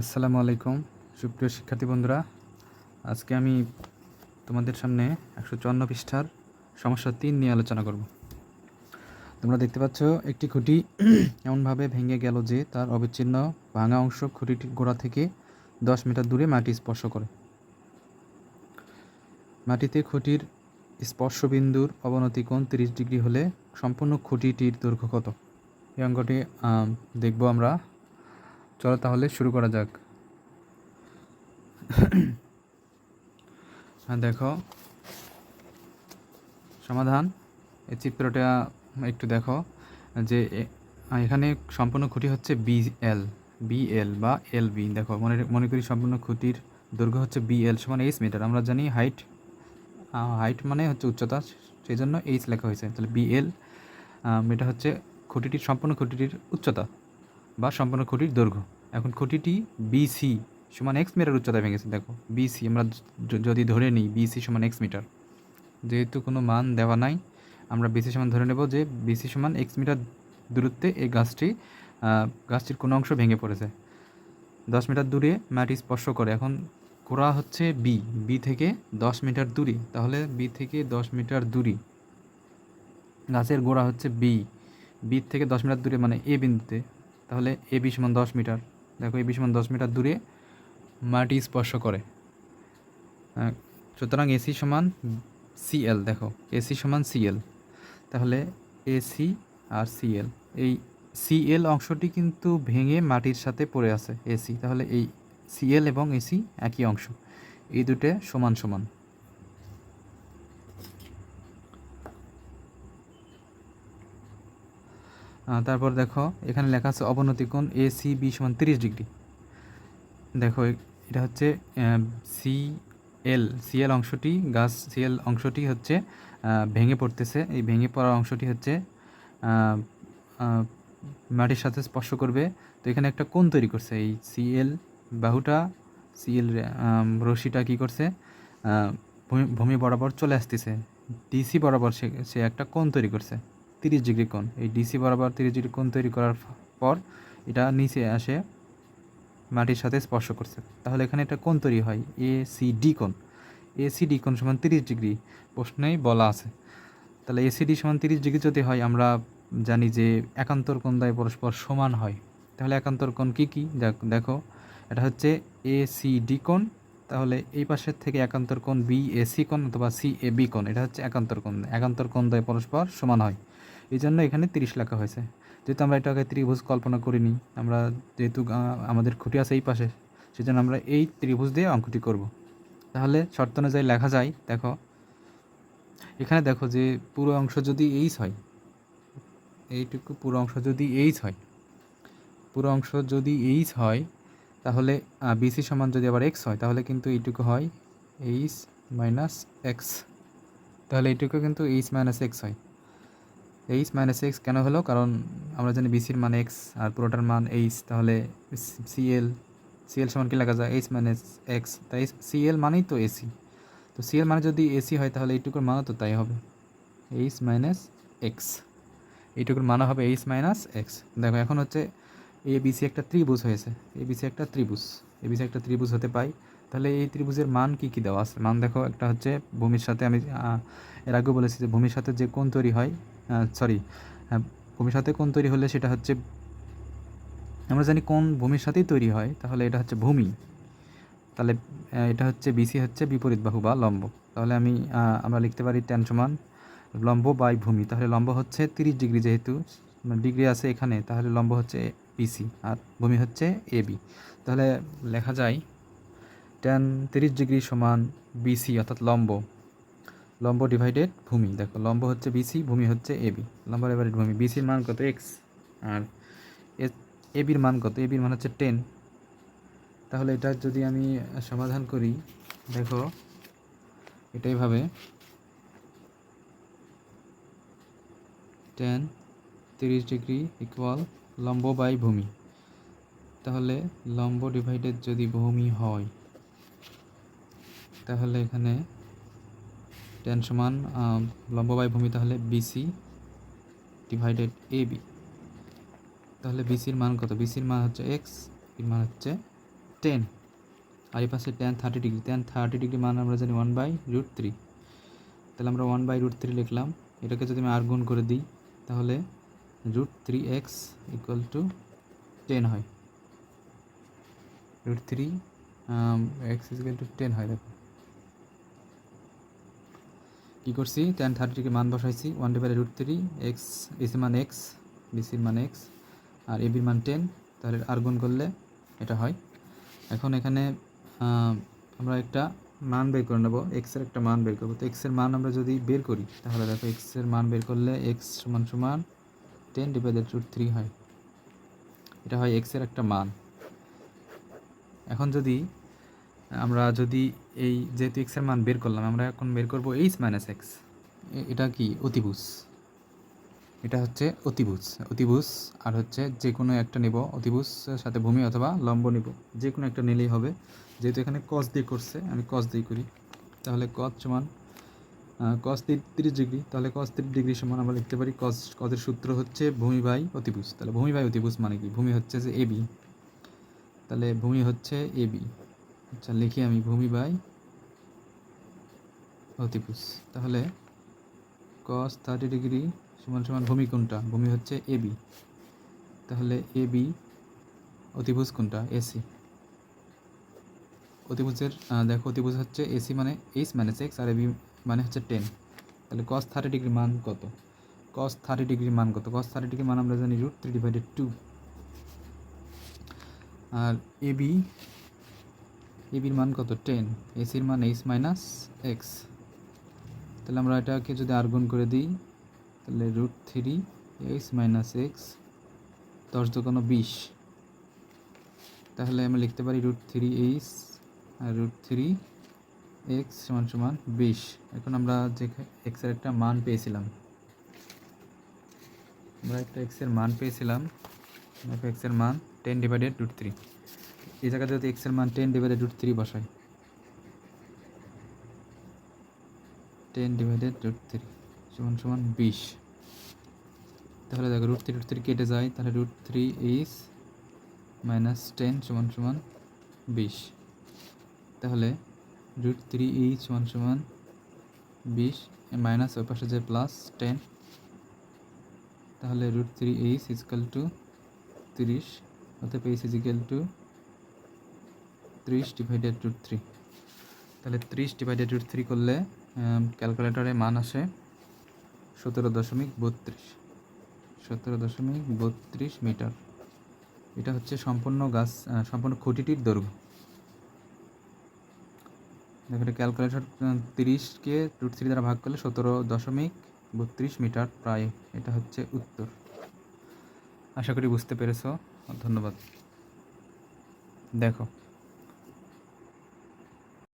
আসসালামু আলাইকুম, সুপ্রিয় শিক্ষার্থী বন্ধুরা। আজকে আমি তোমাদের সামনে একশো চুয়ান্ন পৃষ্ঠার সমস্যা তিন নিয়ে আলোচনা করব। তোমরা দেখতে পাচ্ছ, একটি খুঁটি এমনভাবে ভেঙে গেল যে তার অবিচ্ছিন্ন ভাঙা অংশ খুঁটিটির গোড়া থেকে দশ মিটার দূরে মাটি স্পর্শ করে। মাটিতে খুঁটির স্পর্শবিন্দুর অবনতি কোণ তিরিশ ডিগ্রি হলে সম্পূর্ণ খুঁটিটির দৈর্ঘ্য কত? এই অঙ্কটি দেখব আমরা। চলো তাহলে শুরু করা যাক। হ্যাঁ দেখো। সমাধান। এই চিত্রটা একটু দেখো, যে এখানে সম্পূর্ণ খুঁটি হচ্ছে বি এল বি এল বা দেখো, মনে মনে করি সম্পূর্ণ খুঁটির দৈর্ঘ্য হচ্ছে বি এল সমান এইচ মিটার আমরা জানি হাইট হাইট মানে হচ্ছে উচ্চতা সেই জন্য এইচ লেখা হয়েছে। তাহলে বি এল এটা হচ্ছে খুঁটিটির, সম্পূর্ণ খুঁটিটির উচ্চতা। বা সম্পূর্ণ খুঁটির দৈর্ঘ্য। এখন খুঁটিটি বিসি সমান এক্স মিটার উচ্চতায় ভেঙেছে, দেখো। বিসি আমরা যদি ধরে নিই বিসি সমান এক্স মিটার যেহেতু কোনো মান দেওয়া নাই, আমরা বিসি সমান ধরে নেব যে বিসি সমান এক্স মিটার দূরত্বে এই গাছটি গাছটির কোনো অংশ ভেঙে পড়েছে। দশ মিটার দূরে মাটি স্পর্শ করে। এখন গোড়া হচ্ছে বি বি থেকে দশ মিটার দূরে। তাহলে বি থেকে দশ মিটার দূরে গাছের গোড়া হচ্ছে বি বি থেকে দশ মিটার দূরে মানে এ বিন্দুতে। তাহলে এ বি সমান দশ মিটার। দেখো এ বি সমান দশ মিটার দূরে মাটি স্পর্শ করে। সুতরাং এসি সমান সিএল দেখো এসি সমান সিএল তাহলে এসি আর সিএল এই সিএল অংশটি কিন্তু ভেঙে মাটির সাথে পড়ে আছে এসি তাহলে এই সিএল এবং এসি একই অংশ। এই দুটো সমান সমান। তারপর দেখো, এখানে লেখা আছে অবনতি কোণ এ, সি, বি সমান তিরিশ ডিগ্রি। দেখো এটা হচ্ছে সি এল সিএল অংশটি, গাছ সিএল অংশটি হচ্ছে ভেঙে পড়তেছে। এই ভেঙে পড়া অংশটি হচ্ছে মাটির সাথে স্পর্শ করবে। তো এখানে একটা কোণ তৈরি করছে। এই সিএল বাহুটা সিএল রশিটা কি করছে? ভূমি- বরাবর চলে আসতেছে। ডিসি বরাবর সে সে একটা কোণ তৈরি করছে। তিরিশ ডিগ্রি কোণ। এই ডিসি বরাবর তিরিশ ডিগ্রি কোণ তৈরি করার পর এটা নিচে আসে মাটির সাথে স্পর্শ করছে। তাহলে এখানে একটা কোণ তৈরি হয় এ সি ডি কোণ। এ সি ডি কোণ সমান তিরিশ ডিগ্রি প্রশ্নেই বলা আছে। তাহলে এ সি ডি সমান তিরিশ ডিগ্রি যদি হয়, আমরা জানি যে একান্তর কোণ দ্বয় পরস্পর সমান হয়। তাহলে একান্তর কোণ কী কী? দেখ- এটা হচ্ছে এ সি ডি কোণ। তাহলে এই পাশের থেকে একান্তর কোণ বি এ সি কোণ অথবা সি এ বি কোণ। এটা হচ্ছে একান্তর কোণ। একান্তর কোণ দ্বয় পরস্পর সমান হয়। এই জন্য এখানে তিরিশ লেখা হয়েছে। যেহেতু আমরা এটাকে ত্রিভুজ কল্পনা করিনি, আমরা যেহেতু আমাদের খুঁটি আছে এই পাশে, সেজন্য আমরা এই ত্রিভুজ দিয়ে অঙ্কটি করব। তাহলে শর্ত অনুযায়ী লেখা যায়, দেখো। এখানে দেখো যে পুরো অংশ যদি এইচ হয়, এইটুকু পুরো অংশ যদি এইচ হয়, পুরো অংশ যদি এইচ হয়, তাহলে বিসি সমান যদি আবার এক্স হয়, তাহলে কিন্তু এইটুকু হয় এইচ মাইনাস এক্স তাহলে এইটুকু কিন্তু এইচ মাইনাস এক্স হয়। এইচ মাইনাস এক্স কেন হলো? কারণ আমরা জানি বিসির মান এক্স আর পুরোটার মান এইচ তাহলে সিএল সিএল সমান কি লেখা যায়? এইচ মাইনাস এক্স তাই সিএল মানেই তো এসি তো সিএল মানে যদি এসি হয়, তাহলে এইটুকুর মানও তো তাই হবে। এইচ মাইনাস এক্স এইটুকুর মানও হবে এইচ মাইনাস এক্স দেখো, এখন হচ্ছে এ বিসি একটা ত্রিভুজ হয়েছে। এ বিসি একটা ত্রিভুজ। এ বিসি একটা ত্রিভুজ হতে পাই। তাহলে এই ত্রিভুজের মান কী কী দেওয়া আছে? মান দেখো, একটা হচ্ছে ভূমির সাথে আমি এর আগেও বলেছি যে ভূমির সাথে যে কোণ তৈরি হয় সরি ভূমির সাথে কোণ তৈরি হলে সেটা হচ্ছে, আমরা জানি কোন ভূমির সাথেই তৈরি হয়, তাহলে এটা হচ্ছে ভূমি। তাহলে এটা হচ্ছে বিসি হচ্ছে বিপরীত বাহু বা লম্ব। তাহলে আমি আমরা লিখতে পারি ট্যান সমান লম্ব বাই ভূমি। তাহলে লম্ব হচ্ছে তিরিশ ডিগ্রি যেহেতু ডিগ্রি আছে এখানে, তাহলে লম্ব হচ্ছে বিসি আর ভূমি হচ্ছে এ বি তাহলে লেখা যায় ট্যান তিরিশ ডিগ্রি সমান বিসি অর্থাৎ লম্ব। লম্ব ডিভাইডেড ভূমি। দেখো, লম্ব হচ্ছে বিসি ভূমি হচ্ছে এবি লম্ব ডিভাইডেড ভূমি বিসির মান কত? এক্স আর এবির মান কত? এবির মান হচ্ছে টেন তাহলে এটা যদি আমি সমাধান করি, দেখো এটাই ভাবে টেন তিরিশ ডিগ্রি ইকুয়াল লম্ব বাই ভূমি। তাহলে লম্ব ডিভাইডেড যদি ভূমি হয়, তাহলে এখানে টেন সমান লম্ব বাই ভূমি তাহলে বিসি ডিভাইডেড এ বি তাহলে বিসির মান কত? বিসির মান হচ্ছে এক্সের মান হচ্ছে টেন আর এই পাশে tan thirty degree tan thirty degree মান আমরা জানি ওয়ান বাই রুট থ্রি তাহলে আমরা ওয়ান বাই রুট থ্রি লিখলাম। এটাকে যদি আমি আর গুণ করে দিই, তাহলে root three X equal to ten হয়। Root three X equal to ten হয়, দেখো। কী করছি টেন থার্টিকে মান বসাইছি one divide root three X এসির মান এক্স বিসির মান এক্স আর এবির মান টেন তাহলে আর গুণ করলে এটা হয়। এখন এখানে আমরা একটা মান বের করে নেব এক্সের একটা মান বের করব। তো এক্সের মান আমরা যদি বের করি, তাহলে দেখো এক্সের মান বের করলে এক্স সমান সমান টেন ডিভাইডেড রুট থ্রি হয়। এটা হয় এক্সের একটা মান। এখন যদি আমরা যদি এই যেহেতু এক্সের মান বের করলাম, আমরা এখন বের করব এইচ মাইনাস এক্স এটা কি? অতিভুজ। এটা হচ্ছে অতিভুজ। অতিভুজ, আর হচ্ছে যে কোনো একটা নেব। অতিভুজের সাথে ভূমি অথবা লম্ব নেব। যে কোনো একটা নিলেই হবে। যেহেতু এখানে কস দিয়ে করছে, আমি কস দিয়ে করি। তাহলে কস সমান কস তিরিশ ডিগ্রি। তাহলে কস তিরিশ ডিগ্রি সমান আমরা লিখতে পারি কস কদের সূত্র হচ্ছে ভূমি বাই অতিভুজ। তাহলে ভূমি বাই অতিভুজ মানে কি? ভূমি হচ্ছে যে এবি তাহলে ভূমি হচ্ছে এবি আচ্ছা লিখি আমি, ভূমি বাই অতিভুজ। তাহলে কস থার্টি ডিগ্রি সমান সমান ভূমি কোনটা? ভূমি হচ্ছে এবি তাহলে এবি অতিভুজ কোনটা? এসি অতিভুজের দেখো, অতিভুজ হচ্ছে এসি মানে এইচ মাইনাস এক্স আর এবি মানে হচ্ছে টেন তাহলে কস থার্টি ডিগ্রি মান কত? কস থার্টি ডিগ্রি মান কত? কস থার্টি ডিগ্রি মান আমরা জানি রুট থ্রি ডিভাইডেড টু আর এবি এবির মান কত? টেন। এসির মান এইচ মাইনাস এক্স। তাহলে আমরা এটাকে যদি আর গুণ করে দিই, তাহলে root three H minus X দশ দোকানো বিশ। তাহলে আমরা লিখতে পারি রুট থ্রি এইচ আর রুট থ্রি এক্স সমান সমান বিশ। এখন আমরা যে এক্সের একটা মান পেয়েছিলাম, আমরা একটা এক্সের মান পেয়েছিলাম। এক্সের মান টেন ডিভাইডেড রুট থ্রি। এই জায়গাতে যদি এক্সের মান টেন ডিভাইডেড রুট থ্রি বসাই। টেন ডিভাইডেড রুট থ্রি সমান সমান বিশ। তাহলে দেখো রুট থ্রি রুট থ্রি কেটে যায়, তাহলে root three H minus ten সমান সমান বিশ। তাহলে রুট থ্রি এইচ সমান সমান বিশ মাইনাস ওই পাশে যে প্লাস টেন তাহলে root three H equal to তিরিশ, অতএব এইচ ইজিক্যাল টু ত্রিশ ডিভাইডেড রুট থ্রি তাহলে ত্রিশ ডিভাইডেড রুট থ্রি করলে ক্যালকুলেটরে মান আসে সতেরো দশমিক বত্রিশ। সতেরো দশমিক বত্রিশ মিটার। এটা হচ্ছে সম্পূর্ণ গাছ সম্পূর্ণ খুঁটিটির দৈর্ঘ্য। দেখো ক্যালকুলেটর তিরিশকে রুট থ্রি দ্বারা ভাগ করলে সতেরো দশমিক বত্রিশ মিটার প্রায়। এটা হচ্ছে উত্তর। আশা করি বুঝতে পেরেছ। ধন্যবাদ। দেখো